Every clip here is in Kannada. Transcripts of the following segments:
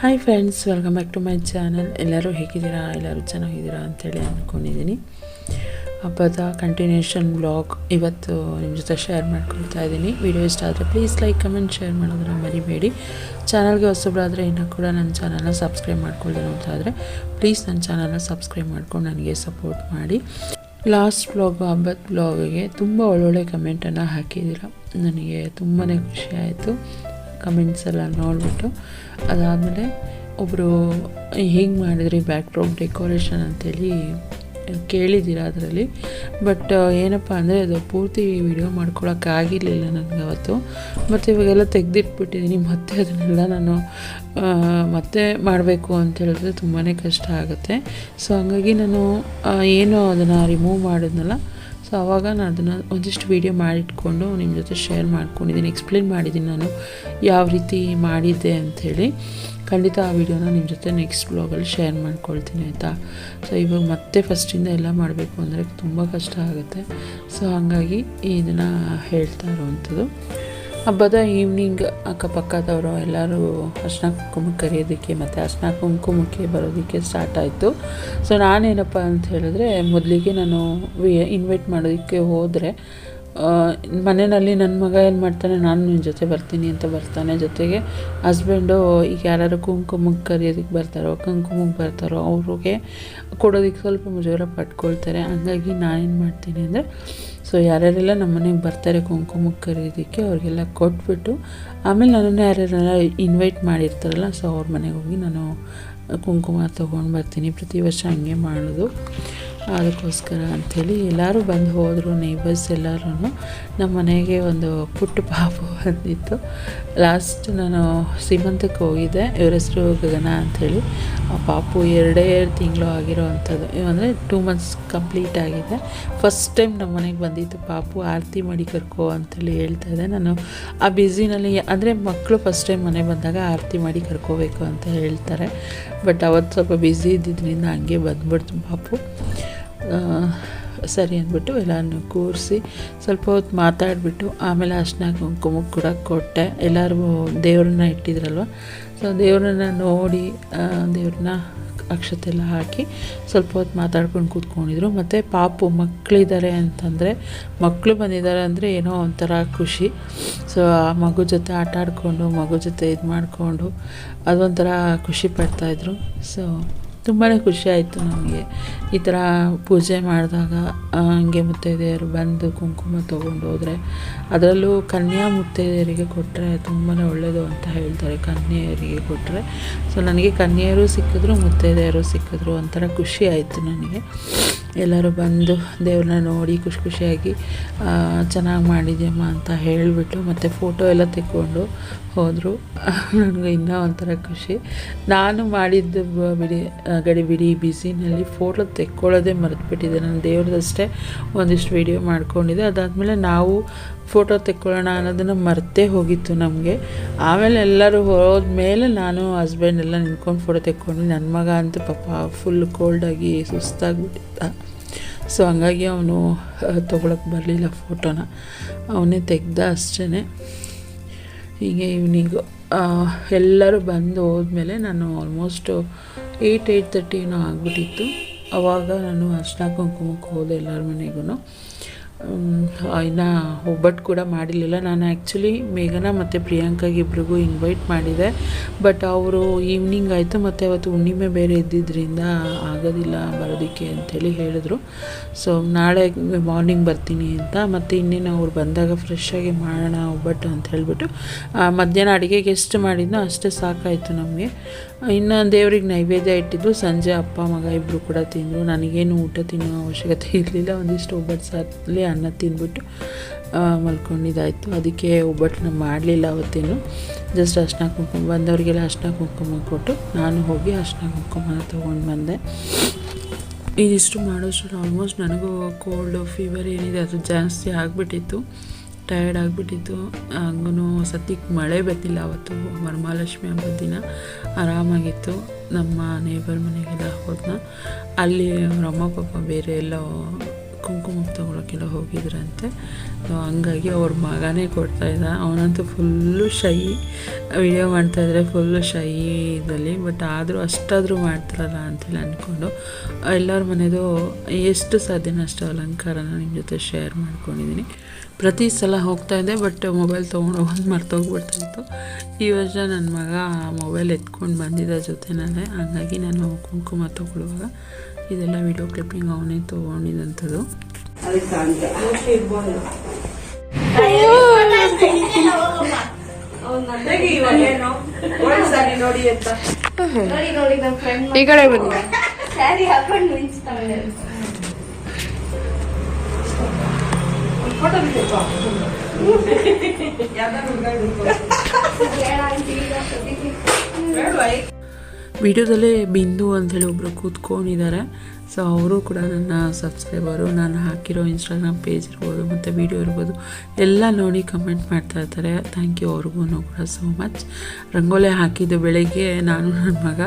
Hi friends welcome back to my channel ಎಲ್ಲರೂ ಹೇಗಿದ್ದೀರಾ? ಎಲ್ಲರೂ ಚೆನ್ನಾಗಿದ್ದೀರಾ ಅಂತೇಳಿ ಅಂದ್ಕೊಂಡಿದ್ದೀನಿ. ಹಬ್ಬದ ಕಂಟಿನ್ಯೂಷನ್ ಬ್ಲಾಗ್ ಇವತ್ತು ನಿಮ್ಮ ಜೊತೆ ಶೇರ್ ಮಾಡ್ಕೊಳ್ತಾ ಇದ್ದೀನಿ. ವಿಡಿಯೋ ಇಷ್ಟ ಆದರೆ ಪ್ಲೀಸ್ ಲೈಕ್ ಕಮೆಂಟ್ ಶೇರ್ ಮಾಡೋದನ್ನು ಮರಿಬೇಡಿ. ಚಾನಲ್ಗೆ ಹೊಸಬ್ರಾದರೆ ಇನ್ನೂ ಕೂಡ ನನ್ನ ಚಾನಲ್ನ ಸಬ್ಸ್ಕ್ರೈಬ್ ಮಾಡ್ಕೊಳ್ಳಿ ನೋಡ್ತಾಯಿದ್ರೆ ಪ್ಲೀಸ್ ನನ್ನ ಚಾನಲ್ನ ಸಬ್ಸ್ಕ್ರೈಬ್ ಮಾಡ್ಕೊಂಡು ನನಗೆ ಸಪೋರ್ಟ್ ಮಾಡಿ. ಲಾಸ್ಟ್ ಬ್ಲಾಗು ಹಬ್ಬದ ಬ್ಲಾಗಿಗೆ ತುಂಬ ಒಳ್ಳೊಳ್ಳೆ ಕಮೆಂಟನ್ನು ಹಾಕಿದ್ದೀರ. ನನಗೆ ತುಂಬಾ ಖುಷಿ ಆಯಿತು. ಕಮೆಂಟ್ಸ್ ಎಲ್ಲ ನೋಡಿಬಿಟ್ಟು, ಅದಾದಮೇಲೆ ಒಬ್ಬರು ಹೇಗೆ ಮಾಡಿದ್ರಿ ಬ್ಯಾಕ್ ಡ್ರಾಪ್ ಡೆಕೋರೇಷನ್ ಅಂತೇಳಿ ಕೇಳಿದ್ದೀರ ಅದರಲ್ಲಿ. ಬಟ್ ಏನಪ್ಪ ಅಂದರೆ ಅದು ಪೂರ್ತಿ ವಿಡಿಯೋ ಮಾಡ್ಕೊಳಕ್ಕಾಗಿರಲಿಲ್ಲ ನನಗೆ ಅವತ್ತು. ಮತ್ತು ಇವಾಗೆಲ್ಲ ತೆಗೆದಿಟ್ಬಿಟ್ಟಿದ್ದೀನಿ ಮತ್ತೆ ಅದನ್ನೆಲ್ಲ ನಾನು ಮತ್ತೆ ಮಾಡಬೇಕು ಅಂತ ಹೇಳಿದ್ರೆ ತುಂಬಾ ಕಷ್ಟ ಆಗುತ್ತೆ. ಸೊ ಹಂಗಾಗಿ ನಾನು ಏನು ಅದನ್ನು ರಿಮೂವ್ ಮಾಡಿದ್ನಲ್ಲ ಸೊ ಆವಾಗ ನಾನು ಅದನ್ನು ಒಂದಿಷ್ಟು ವೀಡಿಯೋ ಮಾಡಿಟ್ಕೊಂಡು ನಿಮ್ಮ ಜೊತೆ ಶೇರ್ ಮಾಡ್ಕೊಂಡಿದ್ದೀನಿ ಎಕ್ಸ್ಪ್ಲೇನ್ ಮಾಡಿದ್ದೀನಿ ನಾನು ಯಾವ ರೀತಿ ಮಾಡಿದ್ದೆ ಅಂಥೇಳಿ ಖಂಡಿತ ಆ ವಿಡಿಯೋನ ನಿಮ್ಮ ಜೊತೆ ನೆಕ್ಸ್ಟ್ ಬ್ಲಾಗಲ್ಲಿ ಶೇರ್ ಮಾಡ್ಕೊಳ್ತೀನಿ, ಆಯಿತಾ? ಸೊ ಇವಾಗ ಮತ್ತೆ ಫಸ್ಟಿಂದ ಎಲ್ಲ ಮಾಡಬೇಕು ಅಂದರೆ ತುಂಬ ಕಷ್ಟ ಆಗುತ್ತೆ. ಸೊ ಹಾಗಾಗಿ ಇದನ್ನು ಹೇಳ್ತಾ ಇರೋವಂಥದ್ದು ಹಬ್ಬದ ಈವ್ನಿಂಗ್ ಅಕ್ಕಪಕ್ಕದವರು ಎಲ್ಲರೂ ಅರ್ಶನ ಕುಂಕುಮಕ್ಕೆ ಕರೆಯೋದಕ್ಕೆ ಮತ್ತು ಅರ್ಶನ ಕುಂಕುಮಕ್ಕೆ ಬರೋದಕ್ಕೆ ಸ್ಟಾರ್ಟ್ ಆಯಿತು. ಸೊ ನಾನೇನಪ್ಪ ಅಂತ ಹೇಳಿದ್ರೆ ಮೊದಲಿಗೆ ನಾನು ಇನ್ವೈಟ್ ಮಾಡೋದಕ್ಕೆ ಹೋದರೆ ಮನೆಯಲ್ಲಿ ನನ್ನ ಮಗ ಏನು ಮಾಡ್ತಾನೆ, ನಾನು ನಿನ್ನ ಜೊತೆ ಬರ್ತೀನಿ ಅಂತ ಬರ್ತಾನೆ. ಜೊತೆಗೆ ಹಸ್ಬೆಂಡು ಈಗ ಯಾರು ಕುಂಕುಮಕ್ಕೆ ಕರೆಯೋದಕ್ಕೆ ಬರ್ತಾರೋ, ಕುಂಕುಮಕ್ಕೆ ಬರ್ತಾರೋ, ಅವ್ರಿಗೆ ಕೊಡೋದಕ್ಕೆ ಸ್ವಲ್ಪ ಮುಜುಗರ ಪಟ್ಕೊಳ್ತಾರೆ. ಹಂಗಾಗಿ ನಾನೇನು ಮಾಡ್ತೀನಿ ಅಂದರೆ ಸೊ ಯಾರ್ಯಾರೆಲ್ಲ ನಮ್ಮ ಮನೆಗೆ ಬರ್ತಾರೆ ಕುಂಕುಮಕ್ಕೆ ಕರೆಯೋದಕ್ಕೆ ಅವ್ರಿಗೆಲ್ಲ ಕೊಟ್ಬಿಟ್ಟು, ಆಮೇಲೆ ನನ್ನನ್ನು ಯಾರ್ಯಾರೆಲ್ಲ ಇನ್ವೈಟ್ ಮಾಡಿರ್ತಾರಲ್ಲ ಸೊ ಅವ್ರ ಮನೆಗೆ ಹೋಗಿ ನಾನು ಕುಂಕುಮ ತೊಗೊಂಡು ಬರ್ತೀನಿ. ಪ್ರತಿ ವರ್ಷ ಹಂಗೆ ಮಾಡೋದು. ಅದಕ್ಕೋಸ್ಕರ ಅಂಥೇಳಿ ಎಲ್ಲರೂ ಬಂದು ಹೋದರು ನೇಬರ್ಸ್ ಎಲ್ಲರೂ ನಮ್ಮ ಮನೆಗೆ ಒಂದು ಪುಟ್ಟ ಪಾಪು ಬಂದಿತ್ತು. ಲಾಸ್ಟ್ ನಾನು ಸೀಮಂತಕ್ಕೆ ಹೋಗಿದ್ದೆ ಇವ್ರ ಹೆಸರು ಗಗನ ಅಂಥೇಳಿ. ಆ ಪಾಪು ಎರಡೇ ಎರಡು ತಿಂಗಳು ಆಗಿರೋ ಅಂಥದ್ದು ಅಂದರೆ ಟೂ ಮಂತ್ಸ್ ಕಂಪ್ಲೀಟ್ ಆಗಿದೆ. ಫಸ್ಟ್ ಟೈಮ್ ನಮ್ಮ ಮನೆಗೆ ಬಂದಿತ್ತು ಪಾಪು ಆರತಿ ಮಾಡಿ ಕರ್ಕೋ ಅಂಥೇಳಿ ಹೇಳ್ತಾ ಇದ್ದೆ. ನಾನು ಆ ಬ್ಯುಸಿನಲ್ಲಿ ಅಂದರೆ ಮಕ್ಕಳು ಫಸ್ಟ್ ಟೈಮ್ ಮನೆಗೆ ಬಂದಾಗ ಆರತಿ ಮಾಡಿ ಕರ್ಕೋಬೇಕು ಅಂತ ಹೇಳ್ತಾರೆ. ಬಟ್ ಅವತ್ತು ಸ್ವಲ್ಪ ಬ್ಯುಸಿ ಇದ್ದಿದ್ದರಿಂದ ಹಂಗೆ ಬಂದ್ಬಿಡ್ತು ಪಾಪು ಸರಿ ಅಂದ್ಬಿಟ್ಟು ಎಲ್ಲನೂ ಕೂರಿಸಿ ಸ್ವಲ್ಪ ಹೊತ್ತು ಮಾತಾಡಿಬಿಟ್ಟು ಆಮೇಲೆ ಅರ್ಶಿನ ಕುಂಕುಮಕ್ಕೆ ಕೂಡ ಕೊಟ್ಟೆ. ಎಲ್ಲರೂ ದೇವ್ರನ್ನ ಇಟ್ಟಿದ್ರಲ್ವ? ಸೊ ದೇವ್ರನ್ನ ನೋಡಿ ದೇವ್ರನ್ನ ಅಕ್ಷತೆ ಎಲ್ಲ ಹಾಕಿ ಸ್ವಲ್ಪ ಹೊತ್ತು ಮಾತಾಡ್ಕೊಂಡು ಕೂತ್ಕೊಂಡಿದ್ರು. ಮತ್ತು ಪಾಪು ಮಕ್ಕಳಿದ್ದಾರೆ ಅಂತಂದರೆ ಮಕ್ಕಳು ಬಂದಿದ್ದಾರೆ ಅಂದರೆ ಏನೋ ಒಂಥರ ಖುಷಿ. ಸೊ ಆ ಮಗು ಜೊತೆ ಆಟ ಆಡಿಕೊಂಡು, ಮಗು ಜೊತೆ ಇದು ಮಾಡಿಕೊಂಡು ಅದೊಂಥರ ಖುಷಿ ಪಡ್ತಾಯಿದ್ರು ಸೊ ತುಂಬಾ ಆಯಿತು ನಮಗೆ. ಈ ಥರ ಪೂಜೆ ಮಾಡಿದಾಗ ಹಂಗೆ ಮುತ್ತೈದೆಯರು ಬಂದು ಕುಂಕುಮ ತೊಗೊಂಡು ಹೋದರೆ ಅದರಲ್ಲೂ ಕನ್ಯಾ ಮುತ್ತೈದೆಯರಿಗೆ ಕೊಟ್ಟರೆ ತುಂಬಾ ಒಳ್ಳೆಯದು ಅಂತ ಹೇಳ್ತಾರೆ, ಕನ್ಯೆಯರಿಗೆ ಕೊಟ್ಟರೆ ಸೊ ನನಗೆ ಕನ್ಯೆಯರು ಸಿಕ್ಕಿದ್ರು, ಮುತ್ತೈದೆಯರು ಸಿಕ್ಕಿದ್ರು ಒಂಥರ ಖುಷಿ ಆಯಿತು ನನಗೆ. ಎಲ್ಲರೂ ಬಂದು ದೇವ್ರನ್ನ ನೋಡಿ ಖುಷಿ ಖುಷಿಯಾಗಿ ಚೆನ್ನಾಗಿ ಮಾಡಿದ್ಯಮ್ಮ ಅಂತ ಹೇಳಿಬಿಟ್ಟು ಮತ್ತು ಫೋಟೋ ಎಲ್ಲ ತೆಕ್ಕೊಂಡು ಹೋದರು. ನನಗೆ ಇನ್ನೂ ಒಂಥರ ಖುಷಿ. ನಾನು ಮಾಡಿದ್ದು ಬಿಡಿ ಗಡಿ ಬಿಡಿ, ಬಿಸಿನಲ್ಲಿ ಫೋಟೋ ತೆಕ್ಕೊಳ್ಳೋದೇ ಮರೆತುಬಿಟ್ಟಿದ್ದೆ. ನಾನು ದೇವ್ರದಷ್ಟೇ ಒಂದಿಷ್ಟು ವೀಡಿಯೋ ಮಾಡ್ಕೊಂಡಿದ್ದೆ. ಅದಾದಮೇಲೆ ನಾವು ಫೋಟೋ ತೆಕ್ಕೊಳ್ಳೋಣ ಅನ್ನೋದನ್ನು ಮರ್ತೇ ಹೋಗಿತ್ತು ನಮಗೆ. ಆಮೇಲೆ ಎಲ್ಲರೂ ಹೋದ್ಮೇಲೆ ನಾನು ಹಸ್ಬೆಂಡ್ ಎಲ್ಲ ನಿಂತ್ಕೊಂಡು ಫೋಟೋ ತೆಕ್ಕೊಂಡು ನನ್ನ ಮಗ ಅಂತೂ ಪಾಪ ಫುಲ್ ಕೋಲ್ಡಾಗಿ ಸುಸ್ತಾಗ್ಬಿಟ್ಟಿದ್ದ. ಸೊ ಹಂಗಾಗಿ ಅವನು ತೊಗೊಳಕ್ಕೆ ಬರಲಿಲ್ಲ ಫೋಟೋನ ಅವನೇ ತೆಗ್ದ ಅಷ್ಟೇ ಹೀಗೆ ಈವ್ನಿಂಗ್ ಎಲ್ಲರೂ ಬಂದು ಹೋದ್ಮೇಲೆ ನಾನು ಆಲ್ಮೋಸ್ಟು ಏಯ್ಟ್ ಏಯ್ಟ್ ತರ್ಟಿ ಏನೋ ಆಗಿಬಿಟ್ಟಿತ್ತು. ಆವಾಗ ನಾನು ಅರ್ಶನ ಕುಂಕುಮಕ್ಕೆ ಹೋದೆ ಎಲ್ಲರ ಮನೆಗೂ ಇನ್ನು ಒಬ್ಬಟ್ಟು ಕೂಡ ಮಾಡಿರಲಿಲ್ಲ. ನಾನು ಆ್ಯಕ್ಚುಲಿ ಮೇಘನಾ ಮತ್ತು ಪ್ರಿಯಾಂಕಾಗೆ ಇಬ್ರಿಗೂ ಇನ್ವೈಟ್ ಮಾಡಿದೆ. ಬಟ್ ಅವರು ಈವ್ನಿಂಗ್ ಆಯಿತು ಮತ್ತು ಅವತ್ತು ಹುಣ್ಣಿಮೆ ಬೇರೆ ಇದ್ದಿದ್ದರಿಂದ ಆಗೋದಿಲ್ಲ, ಬರೋದಕ್ಕೆ ಅಂಥೇಳಿ ಹೇಳಿದ್ರು. ಸೊ ನಾಳೆ ಮಾರ್ನಿಂಗ್ ಬರ್ತೀನಿ ಅಂತ, ಮತ್ತು ಇನ್ನೇನು ಅವ್ರು ಬಂದಾಗ ಫ್ರೆಶ್ಶಾಗಿ ಮಾಡೋಣ ಒಬ್ಬಟ್ಟು ಅಂತ ಹೇಳಿಬಿಟ್ಟು ಮಧ್ಯಾಹ್ನ ಅಡುಗೆಗೆ ಎಷ್ಟು ಮಾಡಿದ್ನೋ, ಅಷ್ಟೇ ಸಾಕಾಯಿತು ನಮಗೆ. ಇನ್ನು ದೇವ್ರಿಗೆ ನೈವೇದ್ಯ ಇಟ್ಟಿದ್ದು ಸಂಜೆ ಅಪ್ಪ, ಮಗ ಇಬ್ಬರು ಕೂಡ ತಿಂದರು. ನನಗೇನು ಊಟ ತಿನ್ನೋ ಅವಶ್ಯಕತೆ ಇರಲಿಲ್ಲ. ಒಂದಿಷ್ಟು ಒಬ್ಬಟ್ಟು ಸಾರಲ್ಲಿ ಅನ್ನ ತಿಂದ್ಬಿಟ್ಟು ಮಲ್ಕೊಂಡಿದ್ದಾಯಿತು. ಅದಕ್ಕೆ ಒಬ್ಬಟ್ಟನ್ನ ಮಾಡಲಿಲ್ಲ ಅವತ್ತೇನು. ಜಸ್ಟ್ ಅರ್ಶಿನ ಕುಂಕುಮ, ಬಂದವರಿಗೆಲ್ಲ ಅರ್ಶಿನ ಕುಂಕುಮ ಕೊಟ್ಟು ನಾನು ಹೋಗಿ ಅರ್ಶಿನ ಕುಂಕುಮ ತೊಗೊಂಡು ಬಂದೆ. ಇದಿಷ್ಟು ಮಾಡೋಷ್ಟು ಆಲ್ಮೋಸ್ಟ್ ನನಗೂ ಕೋಲ್ಡು ಫೀವರ್ ಏನಿದೆ, ಅದು ಜಾಸ್ತಿ ಆಗಿಬಿಟ್ಟಿತ್ತು. ಟಯರ್ಡ್ ಆಗಿಬಿಟ್ಟಿತ್ತು ಹಂಗೂ ಸದ್ಯಕ್ಕೆ ಮಳೆ ಬರ್ತಿಲ್ಲ ಅವತ್ತು. ವರಮಹಾಲಕ್ಷ್ಮಿ ಹಬ್ಬದ ದಿನ. ಆರಾಮಾಗಿತ್ತು. ನಮ್ಮ ನೇಬರ್ ಮನೆಗೆಲ್ಲ ಹೋದ್ನ. ಅಲ್ಲಿ ರಮ್ಮ ಪಾಪ ಬೇರೆ ಎಲ್ಲೋ ಕುಂಕುಮ ತೊಗೊಳಕ್ಕೆಲ್ಲ ಹೋಗಿದ್ರಂತೆ ಹಂಗಾಗಿ ಅವ್ರ ಮಗನೇ ಕೊಡ್ತಾಯಿದ್ದ ಅವನಂತೂ ಫುಲ್ಲು ಶೈ ವಿಡಿಯೋ ಮಾಡ್ತಾಯಿದ್ರೆ ಫುಲ್ಲು ಶೈ ಇದರಲ್ಲಿ. ಬಟ್ ಆದರೂ ಅಷ್ಟಾದರೂ ಮಾಡ್ತಾರಲ್ಲ ಅಂತೇಳಿ ಅಂದ್ಕೊಂಡು ಎಲ್ಲರ ಮನೆಯದು ಎಷ್ಟು ಸಾಧ್ಯನೋ ಅಷ್ಟು ಅಲಂಕಾರನ ನಿಮ್ಮ ಜೊತೆ ಶೇರ್ ಮಾಡ್ಕೊಂಡಿದ್ದೀನಿ ಪ್ರತಿ ಸಲ ಹೋಗ್ತಾ ಇದ್ದೆ ಬಟ್ ಮೊಬೈಲ್ ತೊಗೊಂಡು ಹೋಗಿ ಮರ್ತೋಗ್ಬಿಡ್ತಾಯಿತ್ತು ಈ ವರ್ಷ ನನ್ನ ಮಗ ಮೊಬೈಲ್ ಎತ್ಕೊಂಡು ಬಂದಿದ್ದ ಜೊತೆನೇ ಹಾಗಾಗಿ ನಾನು ಕುಂಕುಮ ತೊಗೊಳ್ಳುವಾಗ ಇದೆಲ್ಲ ವಿಡಿಯೋ ಕ್ಲಿಪ್ಪಿಂಗ್ ಅವನೇ ತೊಗೊಂಡಿದ್ದಂಥದ್ದು ನೋಡಿ ನೋಡಿ ನಮ್ಮ ಫ್ರೆಂಡ್ ಈ ಕಡೆ ಬನ್ನಿ. ಸ್ಯಾರಿ ವಿಡಿಯೋದಲ್ಲೇ ಬಿಂದು ಅಂಥೇಳಿ ಒಬ್ಬರು ಕೂತ್ಕೊಂಡಿದ್ದಾರೆ. ಸೊ ಅವರು ಕೂಡ ನನ್ನ ಸಬ್ಸ್ಕ್ರೈಬರು ನಾನು ಹಾಕಿರೋ ಇನ್ಸ್ಟಾಗ್ರಾಮ್ ಪೇಜ್ ಇರ್ಬೋದು, ಮತ್ತು ವಿಡಿಯೋ ಇರ್ಬೋದು, ಎಲ್ಲ ನೋಡಿ ಕಮೆಂಟ್ ಮಾಡ್ತಾ ಇರ್ತಾರೆ ಥ್ಯಾಂಕ್ ಯು ಅವ್ರಿಗೂ ಕೂಡ ಸೋ ಮಚ್ ರಂಗೋಲೆ ಹಾಕಿದ್ದು ಬೆಳಗ್ಗೆ ನಾನು ನನ್ನ ಮಗ,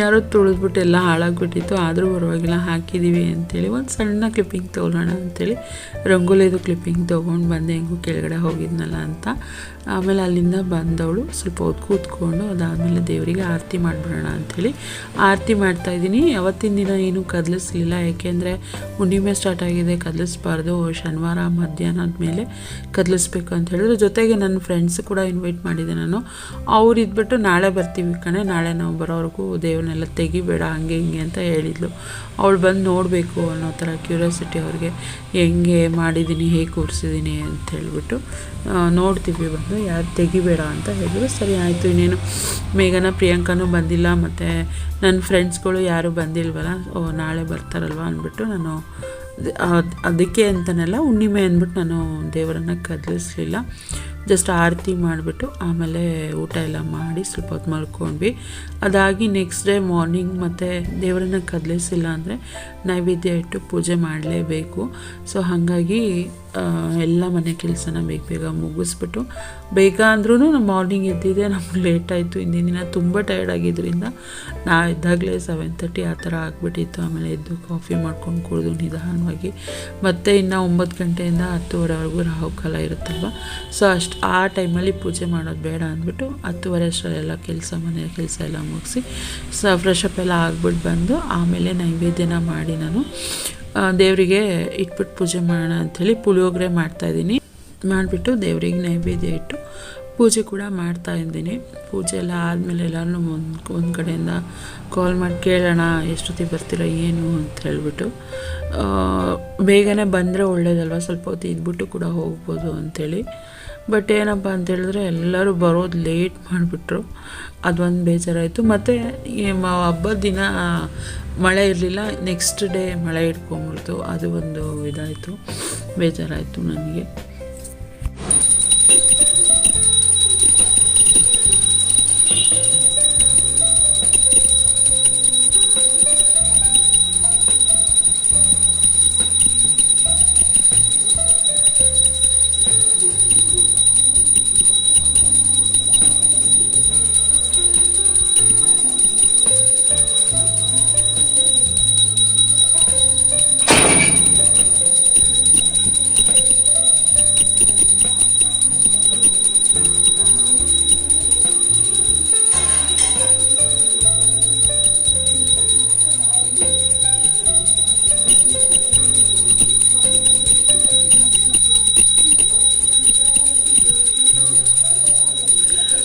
ಯಾರೋ ತುಳಿದ್ಬಿಟ್ಟು ಎಲ್ಲ ಹಾಳಾಗ್ಬಿಟ್ಟಿತ್ತು. ಆದರೂ ಪರವಾಗಿಲ್ಲ ಹಾಕಿದ್ದೀವಿ ಅಂತೇಳಿ ಒಂದು ಸಣ್ಣ ಕ್ಲಿಪ್ಪಿಂಗ್ ತೊಗೊಳ್ಳೋಣ ಅಂತೇಳಿ ರಂಗೋಲೆದು ಕ್ಲಿಪ್ಪಿಂಗ್ ತೊಗೊಂಡು ಬಂದೆ. ಹೆಂಗೂ ಕೆಳಗಡೆ ಹೋಗಿದ್ನಲ್ಲ ಅಂತ. ಆಮೇಲೆ ಅಲ್ಲಿಂದ ಬಂದವಳು ಸ್ವಲ್ಪ ಹೊತ್ತು ಕೂತ್ಕೊಂಡು ಅದಾದಮೇಲೆ ದೇವರಿಗೆ ಆರತಿ ಮಾಡಿಬಿಡೋಣ ಅಂಥೇಳಿ. ಆರತಿ ಮಾಡ್ತಾಯಿದ್ದೀನಿ ಅವತ್ತಿನ ದಿನ ಏನೂ ಕದಲಿಸ್ಲಿಲ್ಲ. ಯಾಕೆಂದರೆ ಹುಣ್ಣಿಮೆ ಸ್ಟಾರ್ಟ್ ಆಗಿದೆ. ಕದಲಿಸ್ಬಾರ್ದು. ಶನಿವಾರ ಮಧ್ಯಾಹ್ನದ ಮೇಲೆ ಕದಲಿಸ್ಬೇಕು ಅಂತ ಹೇಳಿದ್ರು. ಜೊತೆಗೆ ನನ್ನ ಫ್ರೆಂಡ್ಸ್ ಕೂಡ ಇನ್ವೈಟ್ ಮಾಡಿದೆ ನಾನು. ಅವ್ರು ಇದ್ಬಿಟ್ಟು ನಾಳೆ ಬರ್ತೀವಿ ಕಣೆ. ನಾಳೆ ನಾವು ಬರೋವರೆಗೂ ದೇವ್ರನ್ನೆಲ್ಲ ತೆಗಿಬೇಡ, ಹಂಗೆ ಹಿಂಗೆ ಅಂತ ಹೇಳಿದ್ಲು. ಅವಳು ಬಂದು ನೋಡಬೇಕು ಅನ್ನೋ ಥರ ಕ್ಯೂರಿಯಾಸಿಟಿ ಅವ್ರಿಗೆ, ಹೆಂಗೆ ಮಾಡಿದ್ದೀನಿ? ಹೇಗೆ ಕೂರಿಸಿದ್ದೀನಿ? ಅಂತ ಹೇಳ್ಬಿಟ್ಟು ನೋಡ್ತೀವಿ ಬಂದು, ಯಾರು ತೆಗಿಬೇಡ ಅಂತ ಹೇಳಿದ್ರು. ಸರಿ ಆಯಿತು, ಇನ್ನೇನು ಮೇಘನ, ಪ್ರಿಯಾಂಕನೂ ಬಂದಿಲ್ಲ ಮತ್ತು ನನ್ನ ಫ್ರೆಂಡ್ಸ್ಗಳು ಯಾರೂ ಬಂದಿಲ್ವಲ್ಲ, ಓ, ನಾಳೆ ಬರ್ತಾರಲ್ವ ಅಂದ್ಬಿಟ್ಟು ನಾನು ಅದ್- ಅದ್- ಅದಕ್ಕೆ ಅಂತನೆಲ್ಲ ಹುಣ್ಣಿಮೆ ಅಂದ್ಬಿಟ್ಟು ನಾನು ದೇವರನ್ನು ಕದಲಿಸ್ಲಿಲ್ಲ. ಜಸ್ಟ್ ಆರತಿ ಮಾಡಿಬಿಟ್ಟು ಆಮೇಲೆ ಊಟ ಎಲ್ಲ ಮಾಡಿ ಸ್ವಲ್ಪ ಹೊತ್ತು ಮಲ್ಕೊಂಡ್ವಿ. ಅದಾಗಿ ನೆಕ್ಸ್ಟ್ ಡೇ ಮಾರ್ನಿಂಗ್ ಮತ್ತು ದೇವರನ್ನ ಕದಲಿಸಿಲ್ಲ ಅಂದರೆ ನೈವೇದ್ಯ ಇಟ್ಟು ಪೂಜೆ ಮಾಡಲೇಬೇಕು. ಸೊ ಹಾಗಾಗಿ ಎಲ್ಲ ಮನೆ ಕೆಲಸನ ಬೇಗ ಬೇಗ ಮುಗಿಸ್ಬಿಟ್ಟು, ಬೇಗ ಅಂದ್ರೂ ಮಾರ್ನಿಂಗ್ ಎದ್ದಿದ್ದೆ, ನಮ್ಗೆ ಲೇಟ್ ಆಯಿತು. ಹಿಂದಿನ ದಿನ ತುಂಬ ಟಯರ್ಡ್ ಆಗಿದ್ದರಿಂದ ನಾ ಇದ್ದಾಗಲೇ ಸೆವೆನ್ ತರ್ಟಿ ಆ ಥರ ಆಗಿಬಿಟ್ಟಿತ್ತು. ಆಮೇಲೆ ಎದ್ದು ಕಾಫಿ ಮಾಡ್ಕೊಂಡು ಕುಡಿದು ನಿಧಾನವಾಗಿ, ಮತ್ತೆ ಇನ್ನು ಒಂಬತ್ತು ಗಂಟೆಯಿಂದ ಹತ್ತುವರೆವರೆಗೂ ರಾಹುಕಾಲ ಇರುತ್ತಲ್ವ? ಸೊ ಅಷ್ಟು ಆ ಟೈಮಲ್ಲಿ ಪೂಜೆ ಮಾಡೋದು ಬೇಡ ಅಂದ್ಬಿಟ್ಟು ಹತ್ತುವರೆ ಅಷ್ಟರಲ್ಲೆಲ್ಲ ಕೆಲಸ, ಮನೆ ಕೆಲಸ ಎಲ್ಲ ಮುಗಿಸಿ, ಸೊ ಫ್ರೆಶಪ್ ಎಲ್ಲ ಆಗ್ಬಿಟ್ಟು ಬಂದು ಆಮೇಲೆ ನೈವೇದ್ಯನ ಮಾಡಿ ನಾನು ದೇವರಿಗೆ ಇಟ್ಬಿಟ್ಟು ಪೂಜೆ ಮಾಡೋಣ ಅಂಥೇಳಿ ಪುಳಿಯೋಗರೆ ಮಾಡ್ತಾಯಿದ್ದೀನಿ ಮಾಡಿಬಿಟ್ಟು ದೇವರಿಗೆ ನೈವೇದ್ಯ ಇಟ್ಟು ಪೂಜೆ ಕೂಡ ಮಾಡ್ತಾ ಇದ್ದೀನಿ. ಪೂಜೆ ಎಲ್ಲ ಆದಮೇಲೆ ಎಲ್ಲರೂ ಒಂದು ಒಂದು ಕಡೆಯಿಂದ ಕಾಲ್ ಮಾಡಿ ಕೇಳೋಣ, ಎಷ್ಟೊತ್ತಿಗೆ ಬರ್ತೀರಾ, ಏನು ಅಂತ ಹೇಳಿಬಿಟ್ಟು. ಬೇಗನೆ ಬಂದರೆ ಒಳ್ಳೇದಲ್ವ? ಸ್ವಲ್ಪ ಹೊತ್ತು ಇದ್ಬಿಟ್ಟು ಕೂಡ ಹೋಗ್ಬೋದು ಅಂಥೇಳಿ. ಬಟ್ ಏನಪ್ಪ ಅಂತ ಹೇಳಿದ್ರೆ ಎಲ್ಲರೂ ಬರೋದು ಲೇಟ್ ಮಾಡಿಬಿಟ್ರು. ಅದೊಂದು ಬೇಜಾರಾಯಿತು. ಮತ್ತು ಹಬ್ಬದ ದಿನ ಮಳೆ ಇರಲಿಲ್ಲ. ನೆಕ್ಸ್ಟ್ ಡೇ ಮಳೆ ಇಟ್ಕೊಂಬಿಡ್ತು ಅದು ಒಂದು ಇದಾಯಿತು. ಬೇಜಾರಾಯಿತು ನನಗೆ.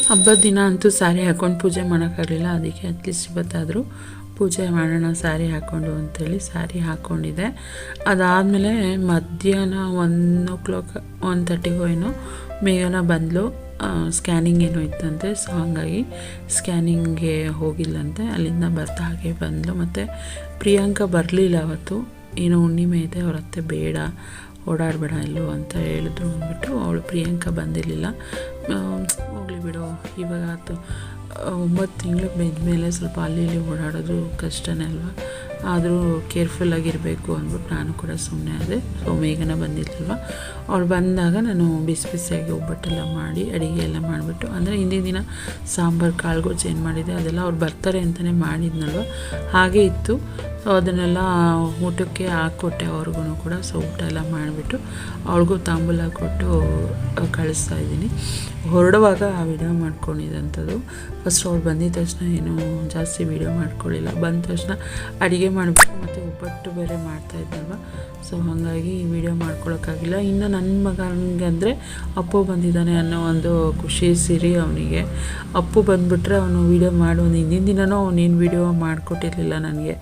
ಹಬ್ಬದ ದಿನ ಅಂತೂ ಸ್ಯಾರಿ ಹಾಕೊಂಡು ಪೂಜೆ ಮಾಡೋಕ್ಕಾಗಲಿಲ್ಲ. ಅದಕ್ಕೆ ಅಟ್ಲೀಸ್ಟ್ ಇವತ್ತಾದರೂ ಪೂಜೆ ಮಾಡೋಣ ಸ್ಯಾರಿ ಹಾಕ್ಕೊಂಡು ಅಂತೇಳಿ ಸ್ಯಾರಿ ಹಾಕ್ಕೊಂಡಿದ್ದೆ ಅದಾದಮೇಲೆ ಮಧ್ಯಾಹ್ನ ಒನ್ ಓ ಕ್ಲಾಕ್ ಒನ್ ತರ್ಟಿಗೋ ಏನೋ ಮೇಯೋನ ಬಂದಳು ಸ್ಕ್ಯಾನಿಂಗ್ ಏನೋ ಇತ್ತಂತೆ ಸೊ ಹಾಗಾಗಿ ಸ್ಕ್ಯಾನಿಂಗ್ಗೆ ಹೋಗಿಲ್ಲಂತೆ. ಅಲ್ಲಿಂದ ಬರ್ತಾ ಹಾಗೆ ಬಂದಳು ಮತ್ತು ಪ್ರಿಯಾಂಕ ಬರಲಿಲ್ಲ ಅವತ್ತು. ಏನೋ ಹುಣ್ಣಿಮೆ ಇದೆ ಅವರತ್ತೆ ಬೇಡ ಓಡಾಡಬೇಡ, ಇಲ್ಲೋ ಅಂತ ಹೇಳಿದ್ರು ಅಂದ್ಬಿಟ್ಟು ಅವಳು ಪ್ರಿಯಾಂಕಾ ಬಂದಿರಲಿಲ್ಲ. ಹೋಗಲಿ ಬಿಡು, ಇವಾಗ ಆತು ಒಂಬತ್ತು ತಿಂಗಳು ಮೇಲೆ ಸ್ವಲ್ಪ ಅಲ್ಲಿ ಇಲ್ಲಿ ಓಡಾಡೋದು ಕಷ್ಟನೇ ಅಲ್ವಾ? ಆದರೂ ಕೇರ್ಫುಲ್ಲಾಗಿರಬೇಕು ಅಂದ್ಬಿಟ್ಟು ನಾನು ಕೂಡ ಸುಮ್ಮನೆ ಆದೆ, ಸೊ ಮೇಘನ ಬಂದಿದ್ದಲ್ವ ಅವ್ರು ಬಂದಾಗ ನಾನು ಬಿಸಿ ಬಿಸಿಯಾಗಿ ಒಬ್ಬಟ್ಟೆಲ್ಲ ಮಾಡಿ, ಅಡುಗೆ ಎಲ್ಲ ಮಾಡಿಬಿಟ್ಟು, ಅಂದರೆ ಹಿಂದಿನ ದಿನ ಸಾಂಬಾರು ಕಾಳುಗಳು ಚೇಂಜ್ ಮಾಡಿದೆ ಅದೆಲ್ಲ ಅವ್ರು ಬರ್ತಾರೆ ಅಂತಲೇ ಮಾಡಿದ್ನಲ್ವ? ಹಾಗೆ ಇತ್ತು. ಅದನ್ನೆಲ್ಲ ಊಟಕ್ಕೆ ಹಾಕ್ಕೊಟ್ಟೆ ಅವ್ರಿಗೂ ಕೂಡ. ಸೊ ಊಟ ಎಲ್ಲ ಮಾಡಿಬಿಟ್ಟು ಅವಳಿಗೂ ತಾಂಬೂಲ ಕೊಟ್ಟು ಕಳಿಸ್ತಾ ಇದ್ದೀನಿ. ಹೊರಡುವಾಗ ಆ ವಿಡಿಯೋ ಮಾಡ್ಕೊಂಡಿದ್ದಂಥದ್ದು ಫಸ್ಟ್ ಅವ್ರು ಬಂದಿದ ತಕ್ಷಣ ಏನು ಜಾಸ್ತಿ ವಿಡಿಯೋ ಮಾಡ್ಕೊಳ್ಳಿಲ್ಲ ಬಂದ ತಕ್ಷಣ ಅಡುಗೆ ಮಾಡಬೇಕು ಮತ್ತು ಒಬ್ಬಟ್ಟು ಬೇರೆ ಮಾಡ್ತಾ ಇದ್ದಲ್ವ? ಸೊ ಹಾಗಾಗಿ ವಿಡಿಯೋ ಮಾಡ್ಕೊಳಕ್ಕಾಗಿಲ್ಲ. ಇನ್ನು ನನ್ನ ಮಗನಿಗೆ ಅಂದರೆ ಅಪ್ಪು ಬಂದಿದ್ದಾನೆ ಅನ್ನೋ ಒಂದು ಖುಷಿ ಸಿರಿ ಅವನಿಗೆ. ಅಪ್ಪು ಬಂದುಬಿಟ್ರೆ ಅವನು ವೀಡಿಯೋ ಮಾಡು. ಹಿಂದಿನ ದಿನವೂ ಅವನೇನು ವೀಡಿಯೋ ಮಾಡಿಕೊಟ್ಟಿರಲಿಲ್ಲ ನನಗೆ.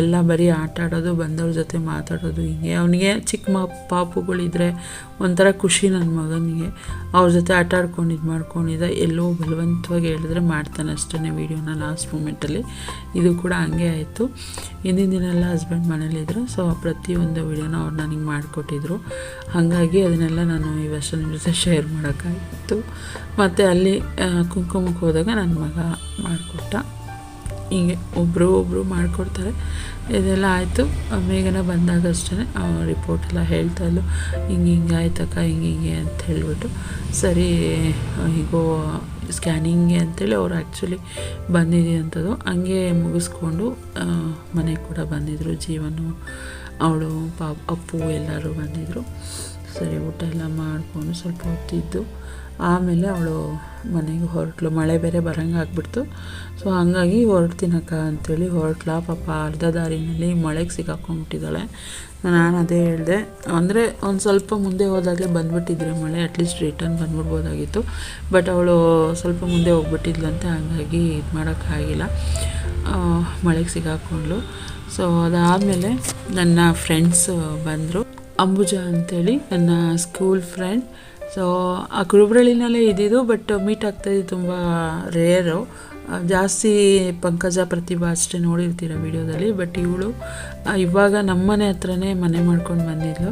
ಎಲ್ಲ ಬರೀ ಆಟ ಆಡೋದು, ಬಂದವ್ರ ಜೊತೆ ಮಾತಾಡೋದು ಹಿಂಗೆ. ಅವನಿಗೆ ಚಿಕ್ಕ ಮ, ಪಾಪುಗಳಿದ್ರೆ ಒಂಥರ ಖುಷಿ ನನ್ನ ಮಗನಿಗೆ. ಅವ್ರ ಜೊತೆ ಆಟ ಆಡ್ಕೊಂಡು ಇದು ಮಾಡ್ಕೊಂಡಿದ್ದ ಎಲ್ಲೋ ಬಲವಂತವಾಗಿ ಹೇಳಿದ್ರೆ ಮಾಡ್ತಾನೆ ಅಷ್ಟೇ ವೀಡಿಯೋನ ಲಾಸ್ಟ್ ಮೂಮೆಂಟಲ್ಲಿ ಇದು ಕೂಡ ಹಂಗೆ ಆಯಿತು. ಹಿಂದಿನ ದಿನ ಎಲ್ಲ ಹಸ್ಬೆಂಡ್ ಮನೇಲಿದ್ದರು ಸೊ ಪ್ರತಿಯೊಂದು ವೀಡಿಯೋನ ಅವ್ರು ನನಗೆ ಮಾಡಿಕೊಟ್ಟಿದ್ರು. ಹಾಗಾಗಿ ಅದನ್ನೆಲ್ಲ ನಾನು ಇವಷ್ಟು ನಿಮ್ಮ ಜೊತೆ ಶೇರ್ ಮಾಡೋಕ್ಕಾಗಿತ್ತು ಮತ್ತು ಅಲ್ಲಿ ಕುಂಕುಮಕ್ಕೆ ಹೋದಾಗ ನನ್ನ ಮಗ ಮಾಡಿಕೊಟ್ಟ. ಹಿಂಗೆ ಒಬ್ಬರು ಒಬ್ಬರು ಮಾಡಿಕೊಡ್ತಾರೆ. ಇದೆಲ್ಲ ಆಯಿತು. ಮೇಘನ ಬಂದಾಗ ಅಷ್ಟೇ ರಿಪೋರ್ಟ್ ಎಲ್ಲ ಹೇಳ್ತಾ ಇದ್ಲು. ಹಿಂಗೆ ಹಿಂಗೆ ಆಯ್ತಕ್ಕ, ಹಿಂಗೆ ಹಿಂಗೆ ಅಂತ ಹೇಳಿಬಿಟ್ಟು ಸರಿ, ಹೀಗೋ ಸ್ಕ್ಯಾನಿಂಗ್ಗೆ ಅಂತೇಳಿ ಅವ್ರು ಆ್ಯಕ್ಚುಲಿ ಬಂದಿದೆ ಅಂಥದ್ದು ಹಂಗೆ ಮುಗಿಸ್ಕೊಂಡು ಮನೆಗೆ ಕೂಡ ಬಂದಿದ್ದರು ಜೀವನು, ಅವಳು, ಪಾಪ, ಅಪ್ಪು ಎಲ್ಲರೂ ಬಂದಿದ್ದರು ಸರಿ, ಊಟ ಎಲ್ಲ ಮಾಡಿಕೊಂಡು ಸ್ವಲ್ಪ ಹೊತ್ತಿದ್ದು. ಆಮೇಲೆ ಅವಳು ಮನೆಗೆ ಹೊರಟ್ಲು. ಮಳೆ ಬೇರೆ ಬರಂಗೆ ಆಗ್ಬಿಡ್ತು. ಸೊ ಹಾಗಾಗಿ ಹೊರಡ್ತೀನಕ್ಕ ಅಂಥೇಳಿ ಹೊರಟ್ಲ. ಪಾಪ ಅರ್ಧ ದಾರಿನಲ್ಲಿ ಮಳೆಗೆ ಸಿಕ್ಕಾಕೊಂಡ್ಬಿಟ್ಟಿದ್ದಾಳೆ. ನಾನು ಅದೇ ಹೇಳಿದೆ. ಅಂದರೆ ಒಂದು ಸ್ವಲ್ಪ ಮುಂದೆ ಹೋದಾಗಲೇ ಬಂದ್ಬಿಟ್ಟಿದ್ರೆ ಮಳೆ ಅಟ್ಲೀಸ್ಟ್ ರಿಟರ್ನ್ ಬಂದ್ಬಿಡ್ಬೋದಾಗಿತ್ತು. ಬಟ್ ಅವಳು ಸ್ವಲ್ಪ ಮುಂದೆ ಹೋಗ್ಬಿಟ್ಟಿದ್ಲಂತೆ, ಹಾಗಾಗಿ ಇದು ಮಾಡೋಕ್ಕಾಗಿಲ್ಲ ಮಳೆಗೆ ಸಿಗಾಕೊಂಡ್ಲು ಸೊ ಅದಾದಮೇಲೆ ನನ್ನ ಫ್ರೆಂಡ್ಸ್ ಬಂದರು. ಅಂಬುಜಾ ಅಂಥೇಳಿ ನನ್ನ ಸ್ಕೂಲ್ ಫ್ರೆಂಡ್ ಸೊ ಆ ಕುರುಬ್ರಳ್ಳಿನಲ್ಲೇ ಇದ್ದಿದ್ದು ಬಟ್ ಮೀಟ್ ಆಗ್ತಾಯಿದ್ದು ತುಂಬ ರೇರು ಜಾಸ್ತಿ ಪಂಕಜ ಪ್ರತಿಭಾ ಅಷ್ಟೇ ನೋಡಿರ್ತೀರ ವಿಡಿಯೋದಲ್ಲಿ ಬಟ್ ಇವಳು ಇವಾಗ ನಮ್ಮನೆ ಹತ್ರನೇ ಮನೆ ಮಾಡ್ಕೊಂಡು ಬಂದಿದ್ಲು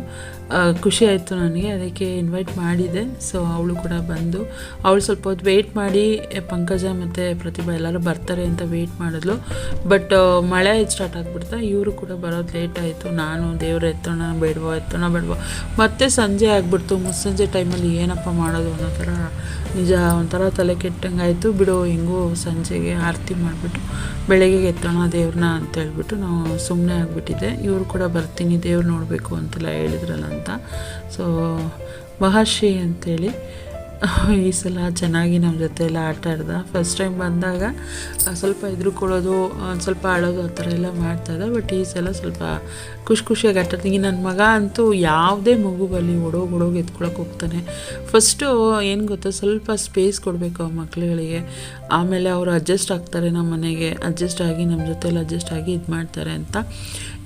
ಖುಷಿ ಆಯಿತು ನನಗೆ, ಅದಕ್ಕೆ ಇನ್ವೈಟ್ ಮಾಡಿದೆ. ಸೊ ಅವಳು ಕೂಡ ಬಂದು, ಅವಳು ಸ್ವಲ್ಪ ಹೊತ್ತು ವೆಯ್ಟ್ ಮಾಡಿ ಪಂಕಜ ಮತ್ತು ಪ್ರತಿಭಾ ಎಲ್ಲರೂ ಬರ್ತಾರೆ ಅಂತ ವೆಯ್ಟ್ ಮಾಡಿದ್ಲು. ಬಟ್ ಮಳೆ ಸ್ಟಾರ್ಟ್ ಆಗಿಬಿಡ್ತಾ, ಇವರು ಕೂಡ ಬರೋದು ಲೇಟ್ ಆಯಿತು. ನಾನು, ದೇವ್ರ ಎತ್ತೋಣ, ಬೇಡವೋ ಎತ್ತೋಣ, ಬೇಡವೋ. ಮತ್ತೆ ಸಂಜೆ ಆಗಿಬಿಡ್ತು. ಮುಸ್ಸಂಜೆ ಟೈಮಲ್ಲಿ ಏನಪ್ಪ ಮಾಡೋದು ಅನ್ನೋ ಥರ, ನಿಜ ಒಂಥರ ತಲೆ ಕೆಟ್ಟಂಗೆ ಆಯಿತು. ಬಿಡು, ಹೆಂಗೋ ಸಂಜೆಗೆ ಆರತಿ ಮಾಡಿಬಿಟ್ಟು, ಬೆಳಗ್ಗೆ ಎತ್ತೋಣ ದೇವ್ರನ್ನ ಅಂತ ಹೇಳ್ಬಿಟ್ಟು, ನಾವು ಸುಮ್ಮನೆ ಆಗಿಬಿಟ್ಟಿದ್ದೆ. ಇವರು ಕೂಡ ಬರ್ತೀನಿ, ದೇವ್ರು ನೋಡಬೇಕು ಅಂತೆಲ್ಲ ಹೇಳಿದ್ರಲ್ಲ ಅಂತ. ಸೊ ಮಹರ್ಷಿ ಅಂತೇಳಿ, ಈ ಸಲ ಚೆನ್ನಾಗಿ ನಮ್ಮ ಜೊತೆ ಎಲ್ಲ ಆಟ ಆಡ್ದ. ಫಸ್ಟ್ ಟೈಮ್ ಬಂದಾಗ ಸ್ವಲ್ಪ ಹೆದ್ರುಕೊಳ್ಳೋದು ಒಂದು ಸ್ವಲ್ಪ ಅಳೋದು ಆ ಥರ ಎಲ್ಲ ಮಾಡ್ತಾಯಿದ್ದ ಬಟ್ ಈ ಸಲ ಸ್ವಲ್ಪ ಖುಷಿ ಖುಷಿಯಾಗಿ ಆಟ ನನ್ನ ಮಗ ಅಂತೂ ಯಾವುದೇ ಮಗು ಬರಲಿ ಒಡೋಗಿ ಒಡೋಗಿ ಎತ್ಕೊಳಕ್ಕೆ ಹೋಗ್ತಾನೆ. ಫಸ್ಟು ಏನು ಗೊತ್ತಾ, ಸ್ವಲ್ಪ ಸ್ಪೇಸ್ ಕೊಡಬೇಕು ಆ ಮಕ್ಕಳುಗಳಿಗೆ ಆಮೇಲೆ ಅವರು ಅಡ್ಜಸ್ಟ್ ಆಗ್ತಾರೆ ನಮ್ಮ ಮನೆಗೆ ಅಡ್ಜಸ್ಟ್ ಆಗಿ ನಮ್ಮ ಜೊತೆಲಿ ಅಡ್ಜಸ್ಟ್ ಆಗಿ ಇದು ಮಾಡ್ತಾರೆ ಅಂತ.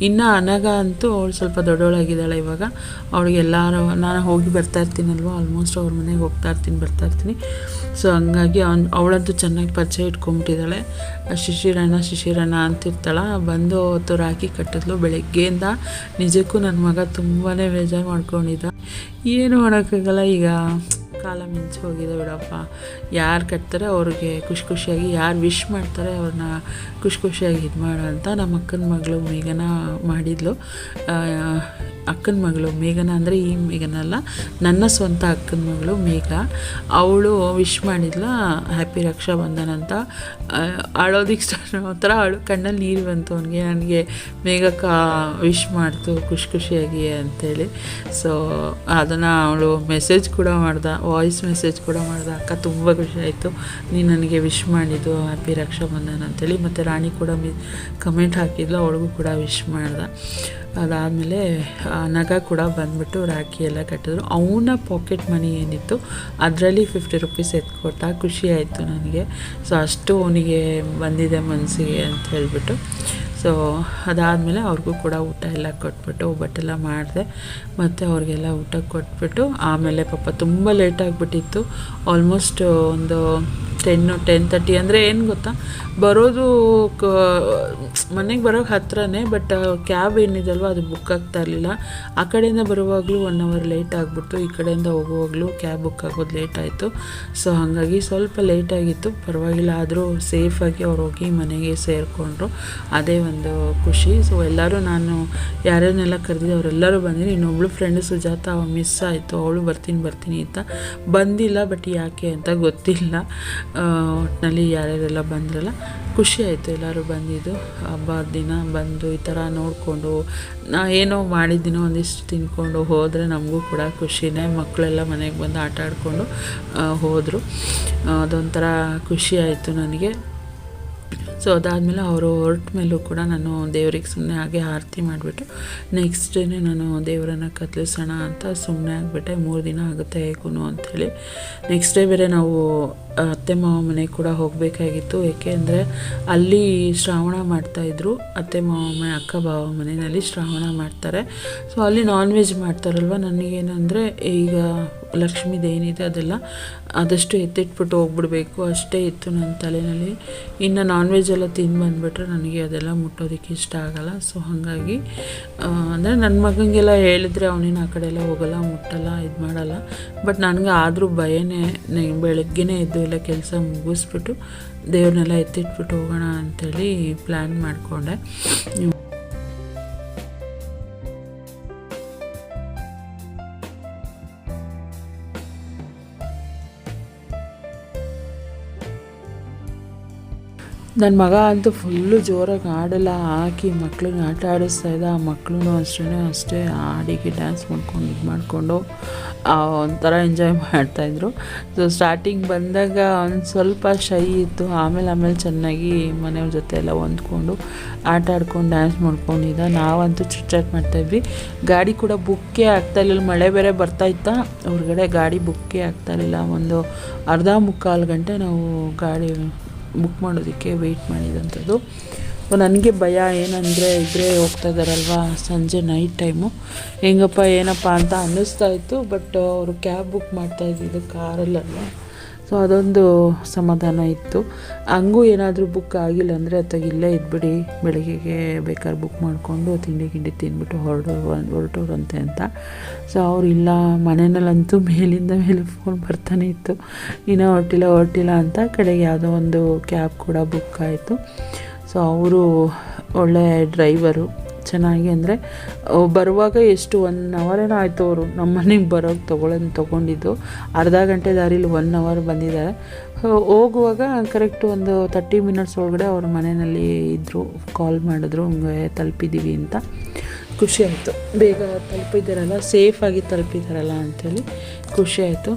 ಇನ್ನು ಅನಗ ಅಂತೂ ಅವಳು ಸ್ವಲ್ಪ ದೊಡ್ಡವಳಾಗಿದ್ದಾಳೆ ಇವಾಗ. ಅವಳಿಗೆ ಎಲ್ಲರೂ, ನಾನು ಹೋಗಿ ಬರ್ತಾ ಇರ್ತೀನಲ್ವ? ಆಲ್ಮೋಸ್ಟ್ ಅವ್ರ ಮನೆಗೆ ಹೋಗ್ತಾ ಇರ್ತೀನಿ, ಬರ್ತಾ ಇರ್ತೀನಿ. ಸೊ ಹಂಗಾಗಿ ಅವ್ನು ಅವಳಂತೂ ಚೆನ್ನಾಗಿ ಪರಿಚಯ ಇಟ್ಕೊಂಬಿಟ್ಟಿದ್ದಾಳೆ. ಶಿಶಿರಣ್ಣ ಶಿಶಿರಣ್ಣ ಅಂತಿರ್ತಾಳ. ಬಂದು ಅವತ್ತು ರಾಖಿ ಕಟ್ಟಿದ್ಲು ಬೆಳಗ್ಗೆಯಿಂದ ನಿಜಕ್ಕೂ ನನ್ನ ಮಗ ತುಂಬಾ ಬೇಜಾರು ಮಾಡ್ಕೊಂಡಿದ್ದ. ಏನು ಮಾಡೋಕ್ಕಾಗಲ್ಲ ಈಗ? ಕಾಲ ಮಿಂಚು ಹೋಗಿದೆ ಬಿಡಪ್ಪ. ಯಾರು ಕಟ್ತಾರೆ ಅವ್ರಿಗೆ ಖುಷಿ ಖುಷಿಯಾಗಿ, ಯಾರು ವಿಶ್ ಮಾಡ್ತಾರೆ ಅವ್ರನ್ನ ಖುಷಿ ಖುಷಿಯಾಗಿ ಇದು ಮಾಡೋ ಅಂತ ನಮ್ಮ ಅಕ್ಕನ ಮಗಳು ಮೇಘನ ಮಾಡಿದ್ಲು. ಅಕ್ಕನ ಮಗಳು ಮೇಘನ ಅಂದರೆ ಈ ಮೇಘನಲ್ಲ ನನ್ನ ಸ್ವಂತ ಅಕ್ಕನ ಮಗಳು ಮೇಘ. ಅವಳು ವಿಶ್ ಮಾಡಿದ್ಲ ಹ್ಯಾಪಿ ರಕ್ಷಾಬಂಧನ ಅಂತ. ಆ, ಅಳೋದಿಕ್ಕೆ ಸ್ಟಾರ್ಟ್ ಒಂಥರ ಅಳು ಕಣ್ಣಲ್ಲಿ ನೀರು ಬಂತು ಅವನಿಗೆ. ನನಗೆ ಮೇಘಕ್ಕ ವಿಶ್ ಮಾಡ್ತು ಖುಷಿ ಖುಷಿಯಾಗಿ ಅಂತೇಳಿ. ಸೊ ಅದನ್ನು ಅವಳು ಮೆಸೇಜ್ ಕೂಡ ಮಾಡ್ದ ವಾಯ್ಸ್ ಮೆಸೇಜ್ ಕೂಡ ಮಾಡ್ದ. ಅಕ್ಕ ತುಂಬ ಖುಷಿ ಆಯಿತು. ನೀನು ನನಗೆ ವಿಶ್ ಮಾಡಿದ್ದು ಹ್ಯಾಪಿ ರಕ್ಷಾಬಂಧನ ಅಂತೇಳಿ. ಮತ್ತು ರಾಣಿ ಕೂಡ ಮಿ ಕಮೆಂಟ್ ಹಾಕಿದ್ಲು ಅವಳಿಗೂ ಕೂಡ ವಿಶ್ ಮಾಡ್ದ. ಅದಾದಮೇಲೆ ನಗ ಕೂಡ ಬಂದ್ಬಿಟ್ಟು ರಾಖಿ ಎಲ್ಲ ಕಟ್ಟಿದ್ರು. ಅವನ ಪಾಕೆಟ್ ಮನಿ ಏನಿತ್ತು, ಅದರಲ್ಲಿ ಫಿಫ್ಟಿ ರುಪೀಸ್ ಎತ್ಕೊಟ್ಟ ಖುಷಿ ಆಯಿತು ನನಗೆ. ಸೊ ಅಷ್ಟು ಅವನಿಗೆ ಬಂದಿದೆ ಮನಸ್ಸಿಗೆ ಅಂತ ಹೇಳಿಬಿಟ್ಟು. ಸೊ ಅದಾದಮೇಲೆ ಅವ್ರಿಗೂ ಕೂಡ ಊಟ ಎಲ್ಲ ಕೊಟ್ಬಿಟ್ಟು, ಒಬ್ಬಟ್ಟೆಲ್ಲ ಮಾಡಿದೆ. ಮತ್ತು ಅವ್ರಿಗೆಲ್ಲ ಊಟ ಕೊಟ್ಬಿಟ್ಟು, ಆಮೇಲೆ ಪಾಪ ತುಂಬ ಲೇಟ್ ಆಗಿಬಿಟ್ಟಿತ್ತು. ಆಲ್ಮೋಸ್ಟ್ ಒಂದು ಟೆನ್ನು, ಟೆನ್ ತರ್ಟಿ ಅಂದರೆ ಏನು ಗೊತ್ತಾ? ಬರೋದು ಕ, ಮನೆಗೆ ಬರೋಕ್ಕೆ ಹತ್ರನೇ, ಬಟ್ ಕ್ಯಾಬ್ ಏನಿದಲ್ವ, ಅದು ಬುಕ್ ಆಗ್ತಾ ಇರಲಿಲ್ಲ. ಆ ಕಡೆಯಿಂದ ಬರುವಾಗಲೂ ಒನ್ ಅವರ್ ಲೇಟ್ ಆಗಿಬಿಟ್ಟು ಈ ಕಡೆಯಿಂದ ಹೋಗುವಾಗಲೂ ಕ್ಯಾಬ್ ಬುಕ್ ಆಗೋದು ಲೇಟ್ ಆಯಿತು. ಸೊ ಹಾಗಾಗಿ ಸ್ವಲ್ಪ ಲೇಟ್ ಆಗಿತ್ತು. ಪರವಾಗಿಲ್ಲ, ಆದರೂ ಸೇಫಾಗಿ ಅವ್ರು ಹೋಗಿ ಮನೆಗೆ ಸೇರಿಕೊಂಡ್ರು. ಅದೇ ಒಂದು ಖುಷಿ. ಸೊ ಎಲ್ಲರೂ ನಾನು ಯಾರ್ಯಾರನ್ನೆಲ್ಲ ಕರೆದಿದ್ದೆ, ಅವರೆಲ್ಲರೂ ಬಂದಿದ್ದೀನಿ ಇನ್ನೊಬ್ಳು ಫ್ರೆಂಡು ಸುಜಾತ ಮಿಸ್ ಆಯಿತು. ಅವಳು ಬರ್ತೀನಿ ಬರ್ತೀನಿ ಅಂತ. ಬಂದಿಲ್ಲ, ಬಟ್ ಯಾಕೆ ಅಂತ ಗೊತ್ತಿಲ್ಲ. ಒಟ್ಟಿನಲ್ಲಿ ಯಾರ್ಯಾರೆಲ್ಲ ಬಂದ್ರಲ್ಲ, ಖುಷಿ ಆಯಿತು ಎಲ್ಲರೂ ಬಂದಿದ್ದು. ಹಬ್ಬ ದಿನ ಬಂದು ಈ ಥರ ನೋಡಿಕೊಂಡು, ನಾ ಏನೋ ಮಾಡಿದ್ದೀನೋ ಒಂದಿಷ್ಟು ತಿನ್ಕೊಂಡು ಹೋದರೆ ನಮಗೂ ಕೂಡ ಖುಷಿನೇ. ಮಕ್ಕಳೆಲ್ಲ ಮನೆಗೆ ಬಂದು ಆಟ ಆಡಿಕೊಂಡು ಹೋದರು. ಅದೊಂಥರ ಖುಷಿ ಆಯಿತು ನನಗೆ. ಸೊ ಅದಾದಮೇಲೆ ಅವರು ಹೊರಟ ಮೇಲೂ ಕೂಡ ನಾನು ದೇವರಿಗೆ ಸುಮ್ಮನೆ ಹಾಗೆ ಆರತಿ ಮಾಡಿಬಿಟ್ಟು ನೆಕ್ಸ್ಟ್ ಡೇನೇ ನಾನು ದೇವರನ್ನು ಕತ್ಲಿಸೋಣ ಅಂತ ಸುಮ್ಮನೆ ಆಗಿಬಿಟ್ಟೆ. ಮೂರು ದಿನ ಆಗುತ್ತೆ ಹೇಗೂ ಅಂಥೇಳಿ. ನೆಕ್ಸ್ಟ್ ಡೇ ಬೇರೆ ನಾವು ಅತ್ತೆ ಮಾವ ಮನೆಗೆ ಕೂಡ ಹೋಗಬೇಕಾಗಿತ್ತು. ಏಕೆಂದರೆ ಅಲ್ಲಿ ಶ್ರಾವಣ ಮಾಡ್ತಾಯಿದ್ರು ಅತ್ತೆ ಮಾವ ಮನೆ, ಅಕ್ಕ ಬಾವ ಮನೆಯಲ್ಲಿ ಶ್ರಾವಣ ಮಾಡ್ತಾರೆ. ಸೊ ಅಲ್ಲಿ ನಾನ್ ವೆಜ್ ಮಾಡ್ತಾರಲ್ವ? ನನಗೇನಂದರೆ ಈಗ ಲಕ್ಷ್ಮೀದು ಏನಿದೆ ಅದೆಲ್ಲ ಆದಷ್ಟು ಎತ್ತಿಟ್ಬಿಟ್ಟು ಹೋಗ್ಬಿಡ್ಬೇಕು. ಅಷ್ಟೇ ಇತ್ತು ನನ್ನ ತಲೆಯಲ್ಲಿ ಇನ್ನು ನಾನ್ ವೆಜ್ ಎಲ್ಲ ತಿಂದು ಬಂದುಬಿಟ್ರೆ ನನಗೆ ಅದೆಲ್ಲ ಮುಟ್ಟೋದಕ್ಕೆ ಇಷ್ಟ ಆಗಲ್ಲ. ಸೊ ಹಾಗಾಗಿ ಅಂದರೆ ನನ್ನ ಮಗನಿಗೆಲ್ಲ ಹೇಳಿದ್ರೆ ಅವನೇನು ಆ ಕಡೆ ಎಲ್ಲ ಹೋಗಲ್ಲ, ಮುಟ್ಟಲ್ಲ ಇದು ಮಾಡಲ್ಲ ಬಟ್ ನನಗೆ ಆದರೂ ಭಯನೇ, ಬೆಳಗ್ಗೆನೇ ಎದ್ದು ಎಲ್ಲ ಕೆಲಸ ಮುಗಿಸ್ಬಿಟ್ಟು ದೇವ್ರನ್ನೆಲ್ಲ ಎತ್ತಿಟ್ಬಿಟ್ಟು ಹೋಗೋಣ ಅಂಥೇಳಿ ಪ್ಲ್ಯಾನ್ ಮಾಡಿಕೊಂಡೆ. ನನ್ನ ಮಗ ಅಂತೂ ಫುಲ್ಲು ಜೋರಾಗಿ ಆಡಲ್ಲ, ಹಾಕಿ ಮಕ್ಳಿಗೆ ಆಟ ಆಡಿಸ್ತಾ ಇದ್ದ, ಆ ಮಕ್ಕಳು ಅಷ್ಟೇ ಅಷ್ಟೇ ಹಾಡಿಗೆ ಡ್ಯಾನ್ಸ್ ಮಾಡ್ಕೊಂಡು ಇದು ಮಾಡಿಕೊಂಡು ಒಂಥರ ಎಂಜಾಯ್ ಮಾಡ್ತಾಯಿದ್ರು. ಸೊ ಸ್ಟಾರ್ಟಿಂಗ್ ಬಂದಾಗ ಒಂದು ಸ್ವಲ್ಪ ಶೈ ಇತ್ತು. ಆಮೇಲೆ ಆಮೇಲೆ ಚೆನ್ನಾಗಿ ಮನೆಯವ್ರ ಜೊತೆ ಎಲ್ಲ ಹೊಂದ್ಕೊಂಡು ಆಟ ಆಡ್ಕೊಂಡು ಡ್ಯಾನ್ಸ್ ಮಾಡ್ಕೊಂಡಿದ್ದ ನಾವಂತೂ ಚಿಟ್ಚಾಟ್ ಮಾಡ್ತಾಯಿದ್ವಿ. ಗಾಡಿ ಕೂಡ ಬುಕ್ಕೇ ಆಗ್ತಾಯಿರಲಿಲ್ಲ ಮಳೆ ಬೇರೆ ಬರ್ತಾ ಇತ್ತಾ. ಹೊರಗಡೆ ಗಾಡಿ ಬುಕ್ಕೇ ಆಗ್ತಾಯಿರಲಿಲ್ಲ ಒಂದು ಅರ್ಧ ಮುಕ್ಕಾಲು ಗಂಟೆ ನಾವು ಗಾಡಿ ಬುಕ್ ಮಾಡೋದಕ್ಕೆ ವೆಯ್ಟ್ ಮಾಡಿದಂಥದ್ದು. ನನಗೆ ಭಯ ಏನಂದರೆ ಇಬ್ಬರೇ ಹೋಗ್ತಾ ಇದ್ದಾರಲ್ವ ಸಂಜೆ ನೈಟ್ ಟೈಮು ಹೆಂಗಪ್ಪ, ಏನಪ್ಪ ಅಂತ ಅನ್ನಿಸ್ತಾ ಇತ್ತು ಬಟ್ ಅವರು ಕ್ಯಾಬ್ ಬುಕ್ ಮಾಡ್ತಾ ಇದ್ದಿದ್ದು ಕಾರಲ್ಲ ಸೊ ಅದೊಂದು ಸಮಾಧಾನ ಇತ್ತು. ಹಂಗೂ ಏನಾದರೂ ಬುಕ್ ಆಗಿಲ್ಲ ಅಂದರೆ ಅತ್ತಾಗ ಇಲ್ಲೇ ಇದ್ಬಿಡಿ, ಬೆಳಗ್ಗೆಗೆ ಬೇಕಾದ್ರೆ ಬುಕ್ ಮಾಡಿಕೊಂಡು ತಿಂಡಿ ಗಿಂಡಿ ತಿಂದ್ಬಿಟ್ಟು ಹೊರಡೋ, ಹೊರಟೋರಂತೆ ಅಂತ. ಸೊ ಅವ್ರು ಇಲ್ಲ, ಮನೆಯಲ್ಲಂತೂ ಮೇಲಿಂದ ಮೇಲೆ ಫೋನ್ ಬರ್ತಾನೆ ಇತ್ತು. ಇನ್ನೂ ಹೊರಟಿಲ್ಲ ಹೊರಟಿಲ್ಲ ಅಂತ ಕಡೆಗೆ ಯಾವುದೋ ಒಂದು ಕ್ಯಾಬ್ ಕೂಡ ಬುಕ್ ಆಯಿತು. ಸೊ ಅವರು ಒಳ್ಳೆ ಡ್ರೈವರು, ಚೆನ್ನಾಗಿ ಅಂದರೆ ಬರುವಾಗ ಎಷ್ಟು ಒನ್ ಏನೋ ಆಯಿತು ಅವರು ನಮ್ಮ ಮನೆಗೆ ಬರೋಕ್ಕೆ ತೊಗೊಳೋದು ತೊಗೊಂಡಿದ್ದು. ಅರ್ಧ ಗಂಟೆ ದಾರಿಲಿ ಒನ್ ಅವರ್ ಬಂದಿದ್ದಾರೆ. ಹೋಗುವಾಗ ಕರೆಕ್ಟ್ ಒಂದು ತರ್ಟಿ ಮಿನಿಟ್ಸ್ ಒಳಗಡೆ ಅವ್ರ ಮನೆಯಲ್ಲಿ ಇದ್ದರು ಕಾಲ್ ಮಾಡಿದ್ರು, ಹಂಗೆ ತಲುಪಿದ್ದೀವಿ ಅಂತ. ಖುಷಿ ಆಯಿತು. ಬೇಗ ತಲುಪಿದ್ದಾರಲ್ಲ ಸೇಫಾಗಿ ತಲುಪಿದ್ದಾರಲ್ಲ ಅಂಥೇಳಿ ಖುಷಿ ಆಯಿತು.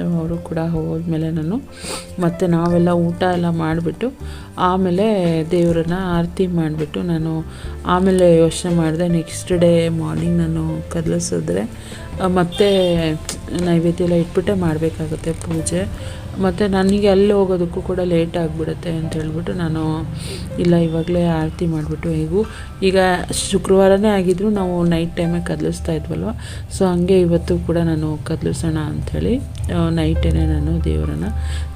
ಅವರು ಕೂಡ ಹೋದ್ಮೇಲೆ ನಾನು ಮತ್ತು ನಾವೆಲ್ಲ ಊಟ ಎಲ್ಲ ಮಾಡಿಬಿಟ್ಟು ಆಮೇಲೆ ದೇವರನ್ನ ಆರತಿ ಮಾಡಿಬಿಟ್ಟು ನಾನು ಆಮೇಲೆ ಯೋಚನೆ ಮಾಡಿದೆ ನೆಕ್ಸ್ಟ್ ಡೇ ಮಾರ್ನಿಂಗ್ ನಾನು ಕದಲಿಸಿದ್ರೆ, ಮತ್ತೆ ನೈವೇದ್ಯ ಎಲ್ಲ ಇಟ್ಬಿಟ್ಟೆ ಮಾಡಬೇಕಾಗುತ್ತೆ ಪೂಜೆ. ಮತ್ತು ನನಗೆ ಅಲ್ಲಿ ಹೋಗೋದಕ್ಕೂ ಕೂಡ ಲೇಟ್ ಆಗಿಬಿಡುತ್ತೆ ಅಂತ ಹೇಳ್ಬಿಟ್ಟು ನಾನು ಇಲ್ಲ, ಇವಾಗಲೇ ಆರತಿ ಮಾಡಿಬಿಟ್ಟು ಹೇಗೂ. ಈಗ ಶುಕ್ರವಾರನೇ ಆಗಿದ್ರು ನಾವು ನೈಟ್ ಟೈಮೇ ಕದಲಿಸ್ತಾ ಇದ್ವಲ್ವ? ಸೊ ಹಂಗೆ ಇವತ್ತು ಕೂಡ ನಾನು ಕದಲಿಸೋಣ ಅಂಥೇಳಿ ನೈಟೇ ನಾನು ದೇವರನ್ನು,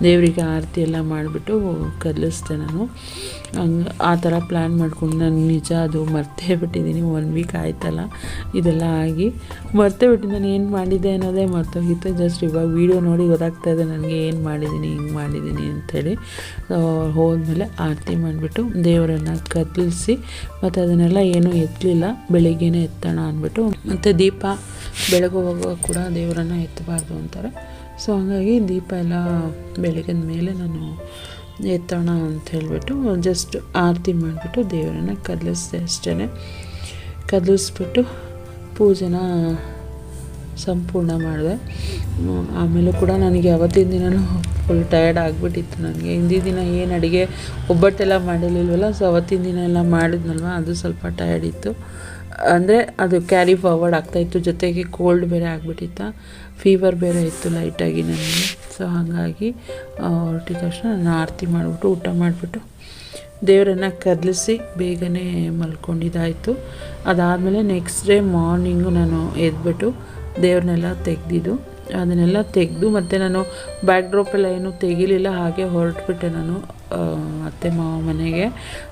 ದೇವರಿಗೆ ಆರತಿ ಎಲ್ಲ ಮಾಡಿಬಿಟ್ಟು ಕದಲಿಸ್ತೆ ನಾನು. ಹಂಗೆ ಆ ಥರ ಪ್ಲ್ಯಾನ್ ಮಾಡ್ಕೊಂಡು ನಾನು ನಿಜ ಅದು ಮರ್ತೇ ಬಿಟ್ಟಿದ್ದೀನಿ ಒನ್ ವೀಕ್ ಆಯ್ತಲ್ಲ. ಇದೆಲ್ಲ ಆಗಿ ಮರ್ತೇ ಬಿಟ್ಟು ನಾನು ಏನು ಮಾಡಿದ್ದೆ ಅನ್ನೋದೇ ಮರ್ತೋಗಿತ್ತು. ಜಸ್ಟ್ ಇವಾಗ ವೀಡಿಯೋ ನೋಡಿ ಗೊತ್ತಾಗ್ತಾ ಇದೆ ನನಗೆ ಏನು ಮಾಡಿದ್ದೀನಿ, ಹಿಂಗೆ ಮಾಡಿದ್ದೀನಿ ಅಂಥೇಳಿ. ಹೋದ್ಮೇಲೆ ಆರತಿ ಮಾಡಿಬಿಟ್ಟು ದೇವರನ್ನು ಕತ್ತಲಿಸಿ ಮತ್ತು ಅದನ್ನೆಲ್ಲ ಏನೂ ಎತ್ತಲಿಲ್ಲ, ಬೆಳಿಗ್ಗೆನೇ ಎತ್ತೋಣ ಅಂದ್ಬಿಟ್ಟು ಮತ್ತು ದೀಪ ಬೆಳಗುವಾಗ ಕೂಡ ದೇವರನ್ನು ಎತ್ತಬಾರ್ದು ಅಂತಾರೆ. ಸೊ ಹಾಗಾಗಿ ದೀಪ ಎಲ್ಲ ಬೆಳಗಿನ ಮೇಲೆ ನಾನು ಎತ್ತೋಣ ಅಂತ ಹೇಳಿಬಿಟ್ಟು ಜಸ್ಟ್ ಆರತಿ ಮಾಡಿಬಿಟ್ಟು ದೇವರನ್ನು ಕದಲಿಸ್ದೆ ಅಷ್ಟೇ ಕದಲಿಸ್ಬಿಟ್ಟು ಪೂಜೆನ ಸಂಪೂರ್ಣ ಮಾಡಿದೆ. ಆಮೇಲೆ ಕೂಡ ನನಗೆ ಅವತ್ತಿನ ದಿನವೂ ಫುಲ್ ಟಯರ್ಡ್ ಆಗಿಬಿಟ್ಟಿತ್ತು ನನಗೆ. ಹಿಂದಿನ ದಿನ ಏನು ಅಡುಗೆ ಒಬ್ಬಟ್ಟೆಲ್ಲ ಮಾಡಿರಲಿಲ್ವಲ್ಲ ಸೊ ಅವತ್ತಿನ ದಿನ ಎಲ್ಲ ಮಾಡಿದ್ನಲ್ವ, ಅದು ಸ್ವಲ್ಪ ಟಯರ್ಡ್ ಇತ್ತು. ಅಂದರೆ ಅದು ಕ್ಯಾರಿ ಫಾರ್ವರ್ಡ್ ಆಗ್ತಾಯಿತ್ತು ಜೊತೆಗೆ ಕೋಲ್ಡ್ ಬೇರೆ ಆಗಿಬಿಟ್ಟಿತ್ತ ಫೀವರ್ ಬೇರೆ ಇತ್ತು ಲೈಟಾಗಿ ನನಗೆ. ಸೊ ಹಾಗಾಗಿ ಹೊರಟಿದ ತಕ್ಷಣ ನಾನು ಆರತಿ ಮಾಡಿಬಿಟ್ಟು ಊಟ ಮಾಡಿಬಿಟ್ಟು ದೇವರನ್ನು ಕದಲಿಸಿ ಬೇಗನೆ ಮಲ್ಕೊಂಡಿದ್ದಾಯಿತು. ಅದಾದಮೇಲೆ ನೆಕ್ಸ್ಟ್ ಡೇ ಮಾರ್ನಿಂಗು ನಾನು ಎದ್ಬಿಟ್ಟು ದೇವ್ರನ್ನೆಲ್ಲ ತೆಗೆದಿದ್ದು. ಅದನ್ನೆಲ್ಲ ತೆಗೆದು ಮತ್ತು ನಾನು ಬ್ಯಾಕ್ ಡ್ರಾಪೆಲ್ಲ ಏನು ತೆಗಿಲಿಲ್ಲ, ಹಾಗೆ ಹೊರಟ್ಬಿಟ್ಟೆ ನಾನು. ಅತ್ತೆ ಮಾವ ಮನೆಗೆ.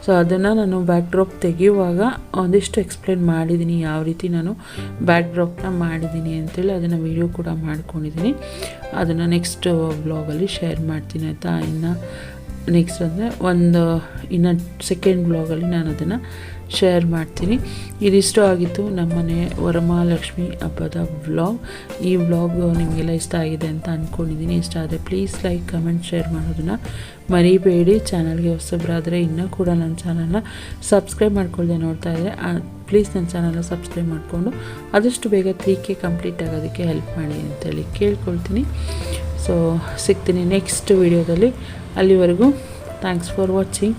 ಸೊ ಅದನ್ನು ನಾನು ಬ್ಯಾಕ್ ಡ್ರಾಪ್ ತೆಗೆಯುವಾಗ ಒಂದಿಷ್ಟು ಎಕ್ಸ್ಪ್ಲೇನ್ ಮಾಡಿದ್ದೀನಿ ಯಾವ ರೀತಿ ನಾನು ಬ್ಯಾಕ್ ಡ್ರಾಪ್ನ ಮಾಡಿದ್ದೀನಿ ಅಂತೇಳಿ ಅದನ್ನು ವೀಡಿಯೋ ಕೂಡ ಮಾಡ್ಕೊಂಡಿದ್ದೀನಿ ಅದನ್ನು ನೆಕ್ಸ್ಟ್ ಬ್ಲಾಗಲ್ಲಿ ಶೇರ್ ಮಾಡ್ತೀನಿ ಆಯಿತಾ? ಇನ್ನು ನೆಕ್ಸ್ಟ್ ಅಂದರೆ ಒಂದು, ಇನ್ನು ಸೆಕೆಂಡ್ ಬ್ಲಾಗಲ್ಲಿ ನಾನು ಅದನ್ನು ಶೇರ್ ಮಾಡ್ತೀನಿ. ಇದಿಷ್ಟು ಆಗಿತ್ತು ನಮ್ಮನೆ ವರಮಹಾಲಕ್ಷ್ಮಿ ಹಬ್ಬದ ವ್ಲಾಗ್ ಈ ವ್ಲಾಗ್ ನಿಮಗೆಲ್ಲ ಇಷ್ಟ ಆಗಿದೆ ಅಂತ ಅಂದ್ಕೊಂಡಿದ್ದೀನಿ ಇಷ್ಟ ಆದರೆ ಪ್ಲೀಸ್ ಲೈಕ್ ಕಮೆಂಟ್ ಶೇರ್ ಮಾಡೋದನ್ನು ಮರಿಬೇಡಿ. ಚಾನಲ್ಗೆ ಹೊಸಬ್ರಾದರೆ ಇನ್ನೂ ಕೂಡ ನನ್ನ ಚಾನಲ್ನ ಸಬ್ಸ್ಕ್ರೈಬ್ ಮಾಡ್ಕೊಳ್ಳದೆ ನೋಡ್ತಾ ಇದ್ದರೆ ಪ್ಲೀಸ್ ನನ್ನ ಚಾನಲ್ನ ಸಬ್ಸ್ಕ್ರೈಬ್ ಮಾಡಿಕೊಂಡು ಆದಷ್ಟು ಬೇಗ ತ್ರೀ ಕೆ ಕಂಪ್ಲೀಟ್ ಆಗೋದಕ್ಕೆ ಹೆಲ್ಪ್ ಮಾಡಿ ಅಂತೇಳಿ ಕೇಳ್ಕೊಳ್ತೀನಿ. ಸೊ ಸಿಗ್ತೀನಿ ನೆಕ್ಸ್ಟ್ ವಿಡಿಯೋದಲ್ಲಿ ಅಲ್ಲಿವರೆಗೂ ಥ್ಯಾಂಕ್ಸ್ ಫಾರ್ ವಾಚಿಂಗ್